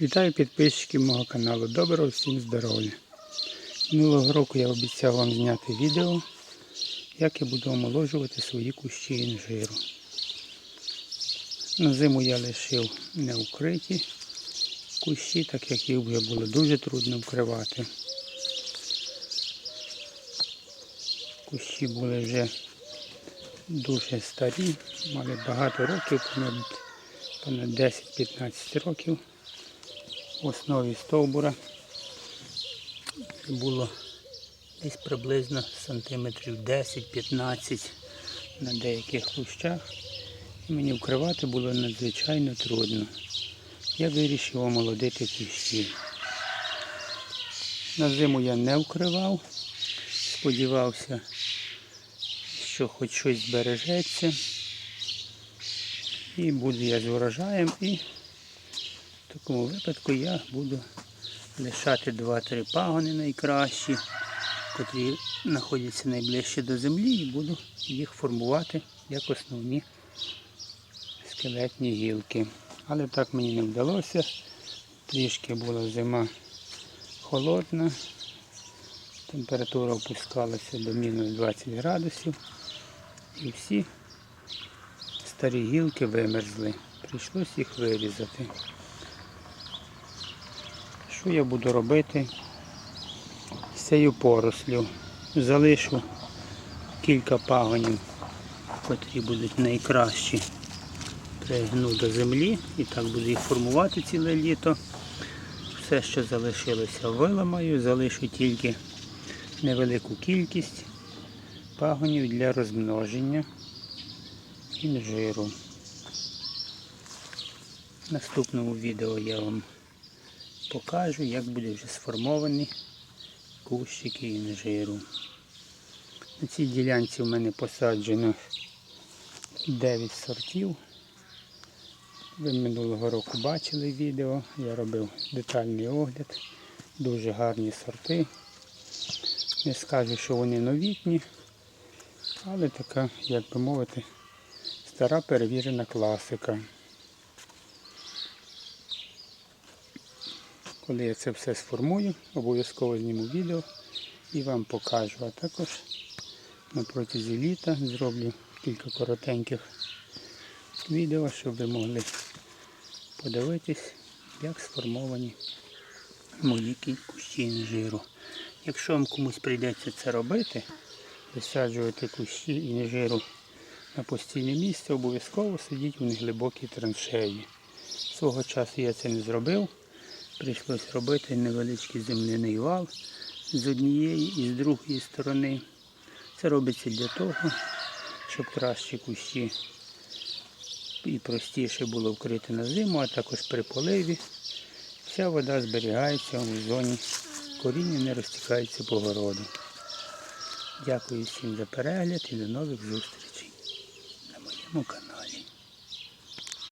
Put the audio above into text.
Вітаю підписчиків мого каналу. Доброго всім здоров'я. Минулого року я обіцяв вам зняти відео, як я буду омоложувати свої кущі інжиру. На зиму я лишив не укриті кущі, так як їх було дуже трудно вкривати. Кущі були вже дуже старі, мали багато років, понад, понад 10-15 років основі стовбура було десь приблизно сантиметрів 10-15 на деяких кущах. І мені вкривати було надзвичайно трудно. Я вирішив омолодити кущі. На зиму я не вкривав, сподівався, що хоч щось збережеться. І буду я з урожаєм і в такому випадку я буду лишати 2-3 пагони найкращі, котрі знаходяться найближче до землі, і буду їх формувати як основні скелетні гілки. Але так мені не вдалося. Трішки була зима холодна, температура опускалася до мінус 20 градусів і всі старі гілки вимерзли. Прийшлось їх вирізати. Що я буду робити з цією порослю? Залишу кілька пагонів, котрі будуть найкращі. Пригну до землі і так буду їх формувати ціле літо. Все, що залишилося, виламаю, залишу тільки невелику кількість пагонів для розмноження інжиру. В наступному відео я вам покажу, як буде вже сформовані кущики інжиру. На цій ділянці в мене посаджено 9 сортів. Ви минулого року бачили відео, я робив детальний огляд, дуже гарні сорти. Не скажу, що вони новітні, але така, як би мовити, стара перевірена класика. Коли я це все сформую, обов'язково зніму відео і вам покажу. А також на протязі літа зроблю кілька коротеньких відео, щоб ви могли подивитись, як сформовані мої кущі інжиру. Якщо вам комусь прийдеться це робити, висаджувати кущі інжиру на постійне місце, обов'язково сидіть у неглибокій траншеї. Свого часу я це не зробив. Прийшлось робити невеличкий земляний вал з однієї і з другої сторони. Це робиться для того, щоб кращі кущі і простіше було вкрити на зиму, а також при поливі. Вся вода зберігається у зоні коріння не розтікається по городу. Дякую всім за перегляд і до нових зустрічей на моєму каналі.